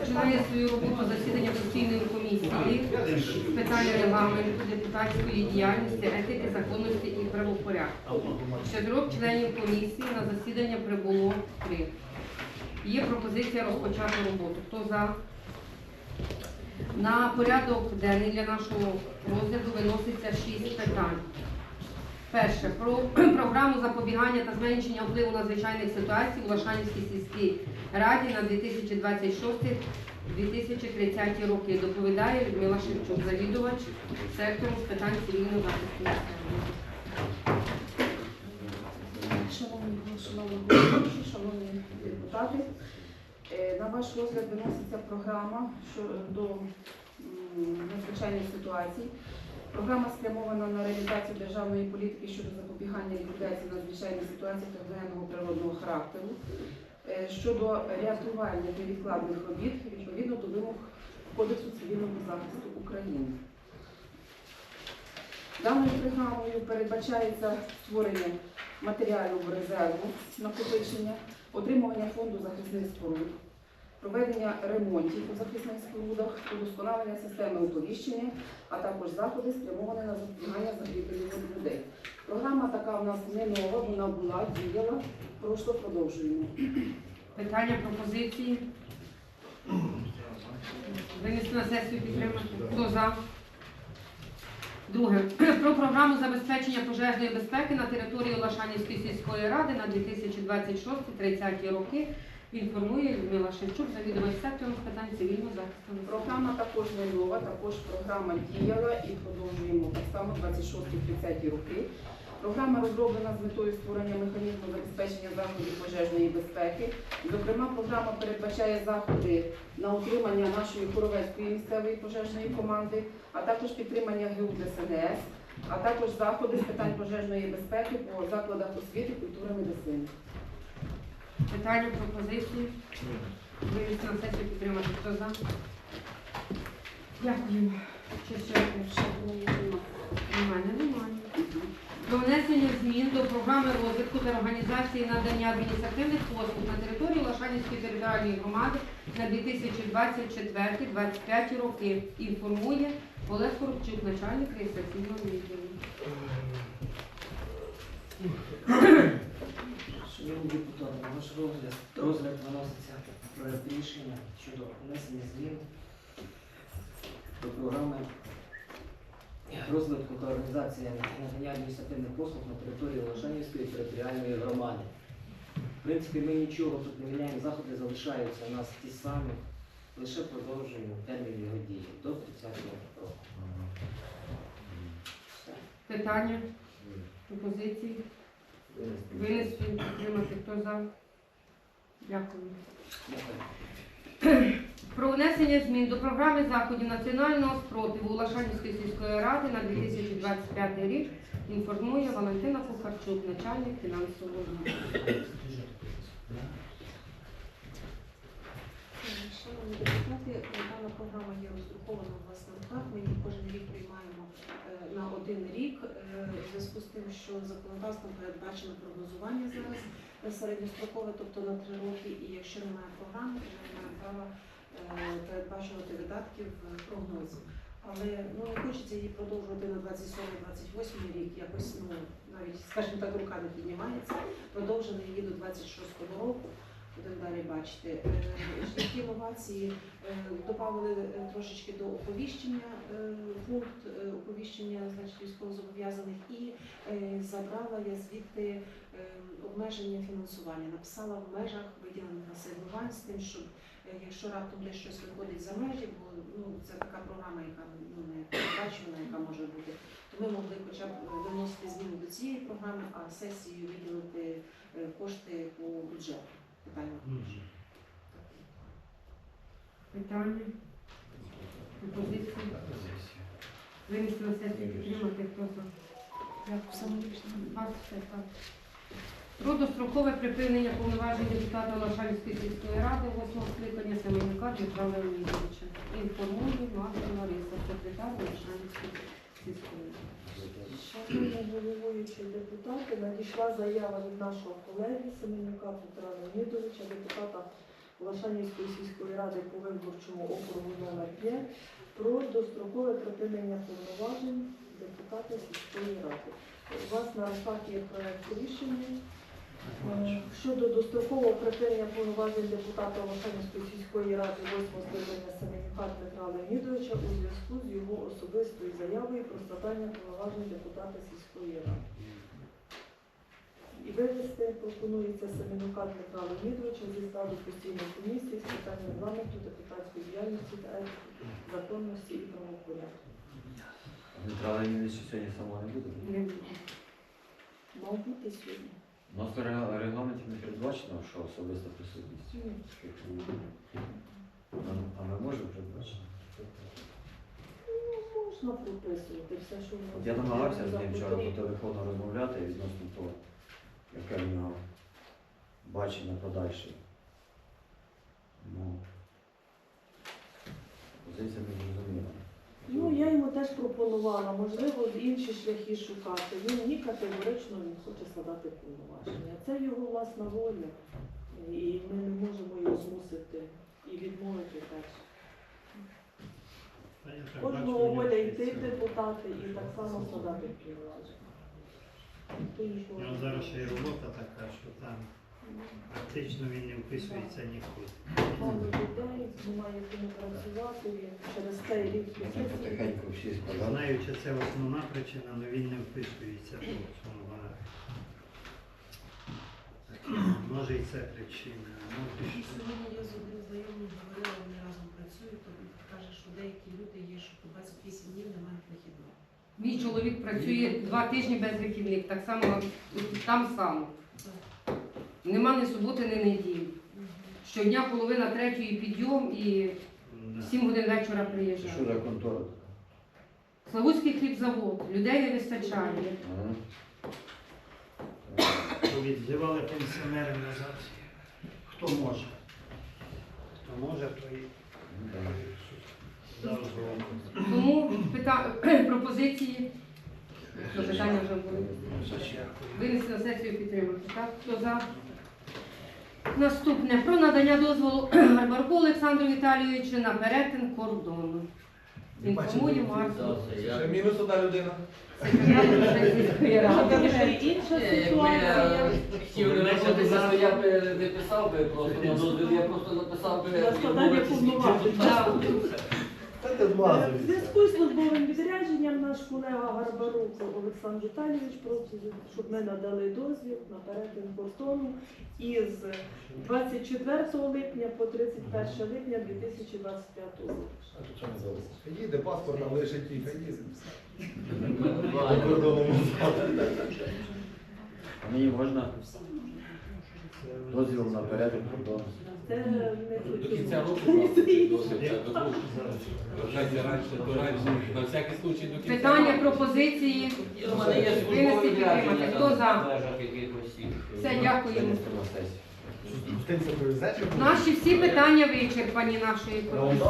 Починає свою роботу засідання постійної комісії з питань регламенту, депутатської діяльності, етики, законності і правопорядку. Чотирьох членів комісії на засідання прибуло три. Є пропозиція розпочати роботу. Хто за? На порядок денний для нашого розгляду виноситься шість питань. Перше про програму запобігання та зменшення впливу надзвичайних ситуацій у Лашанівській сільській раді на 2026-2030 роки. Доповідає Людмила Шевчук, завідувач сектору з питань цивільного захисту. Шановні шановні головуючі, шановні депутати, е, на ваш розгляд виноситься програма щодо надзвичайних ситуацій. Програма спрямована на реалізацію державної політики щодо запобігання ліквідації надзвичайних ситуацій техногенного природного характеру е, щодо рятувальних невідкладних робіт відповідно до вимог Кодексу цивільного захисту України. Даною програмою передбачається створення матеріального резерву накопичення, отримування фонду захисних споруд, проведення ремонтів у захисних спорудах, удосконалення системи оповіщення, а також заходи спрямовані на запобігання загибелі людей. Програма така в нас не нова, вона була, діяла, просто продовжуємо. Питання, пропозиції? Винести на сесію підтримати. Хто за? Друге. Про програму забезпечення пожежної безпеки на території Лашанівської сільської ради на 2026-30 роки. Інформує Людмила Шевчук, завідувач сектору питань цивільного захисту. Програма також не нова, також програма діяла і продовжуємо так само 26-30 роки. Програма розроблена з метою створення механізму забезпечення заходів пожежної безпеки. Зокрема, програма передбачає заходи на утримання нашої Хоровецької місцевої пожежної команди, а також підтримання ГУ ДСНС, а також заходи з питань пожежної безпеки по закладах освіти, культури, медицини. Питання, пропозиції? Винести на сесію підтримати. Хто за? Дякую. Чи ще? Немає, немає. Про внесення змін до програми розвитку та організації надання адміністративних послуг на території Лошанівської територіальної громади на 2024-2025 роки. Інформує Олег Коробчук, начальник реєстраційного відділу. Шановні депутати, на ваш розгляд, розгляд виноситься проект рішення щодо внесення змін до програми розвитку та організації надання адміністративних послуг на території Лошанівської територіальної громади. В принципі, ми нічого тут не міняємо, заходи залишаються у нас ті самі, лише продовжуємо термін його дії до 30 року. Питання, пропозиції? Винести, підтримати. Хто за? Дякую. Про внесення змін до програми заходів національного спротиву Лашанівської сільської ради на 2025 рік інформує Валентина Кухарчук, начальник фінансового відділу. Шановні депутати, дана програма є роздрукована у вас на руках. Ми її кожен рік приймаємо один рік. Е, В зв'язку з тим, що законодавством передбачено прогнозування зараз середньострокове, тобто на три роки. І якщо немає програми, то ми не маємо права е, передбачувати видатки в прогнозі. Але ну не хочеться її продовжувати на 27-28 рік. Якось ну навіть, скажімо так, рука не піднімається. Продовжили її до 26-го року. Будемо далі бачити. Е, Шляхи інновації е, додали е, трошечки до оповіщення пункт оповіщення значить, військовозобов'язаних і забрала я звідти обмеження фінансування. Написала в межах виділених асигнувань з тим, щоб якщо раптом десь щось виходить за межі, бо ну, це така програма, яка ну, не передбачена, яка може бути, то ми могли хоча б виносити зміни до цієї програми, а сесією виділити кошти по бюджету. Питання. Питання, пропозиції? Винести на сесію підтримати. Хто за? Дякую. Вас все так. Про дострокове припинення повноважень депутата Лошанівської сільської ради 8 скликання Семенюка Дмитра Леонідовича. Інформує Мати Лариса, секретар Лошанівської Шановні головуючі депутати, надійшла заява від нашого колеги Семенюка Петра Леонідовича, депутата Лашанівської сільської ради по виборчому округу номер 5 про дострокове припинення повноважень депутата сільської ради. У вас на руках є проєкт рішення щодо дострокового припинення повноважень депутата Волошанівської сільської ради 8 скликання Семенюка Петра Леонідовича у зв'язку з його особистою заявою про складання повноважень депутата сільської ради. І вивести пропонується Семенюка Дмитра Леонідовича зі складу постійної комісії з питань регламенту, депутатської діяльності та етики, законності і правопорядку. Дмитра Леонідовича сьогодні самого не буде. Не буде. Мав бути сьогодні. У нас в регламенті не передбачено, що особиста присутність. А- ми можемо передбачити? Ну, можна прописувати все, що От я намагався з ним вчора по телефону розмовляти відносно того, яке в нього бачення подальше. Ну, позиція не зрозуміла. Ну, я йому теж пропонувала, можливо, інші шляхи шукати. Він ні категорично не хоче складати повноваження. Це його власна воля. І ми не можемо його змусити і відмовити теж. Кожного воля йти в депутати і так само складати повноваження. У нього зараз ще й робота така, що там практично він не вписується нікуди. Мало людей, немає кому працювати, він через цей рік потихеньку всі складав. Знаю, чи це основна причина, але він не вписується до цього. Може і це причина. а І сьогодні я з одним знайомим говорила, вони разом працюють, то він каже, що деякі люди є, що по 28 днів не мають вихідного. Мій чоловік працює два тижні без вихідних, так само там само. Нема ні суботи, ні неділі. Щодня половина третьої підйом і в 7 годин вечора Це приїжджає. що за контора така? Славутський хлібзавод, людей не вистачає. Ага. Відзивали пенсіонери назад. Хто може? Хто може, то і. Тому пита... пропозиції до питання вже були. Винести на сесію підтримати. Так? Хто за? Наступне про надання дозволу Гарбарку Олександру Віталійовичу на перетин кордону. Інформує Марку. Ще мінус одна людина. Я би не писав би просто на дозвіл, я просто написав би повноважень. В зв'язку з службовим відрядженням наш колега Гарбарук Олександр Віталійович просить, щоб ми надали дозвіл на перетин кордону із 24 липня по 31 липня 2025 року. Хай їде, паспорт нам лишить і хай їде. Буває. По кордону А мені можна дозвіл на перетин кордону. До кінця року. Вважайте раніше, то раніше, на всякий случай до кінця. Питання, пропозиції. Винести підтримати. Хто за? Все, дякуємо. Наші всі питання вичерпані нашої комісії.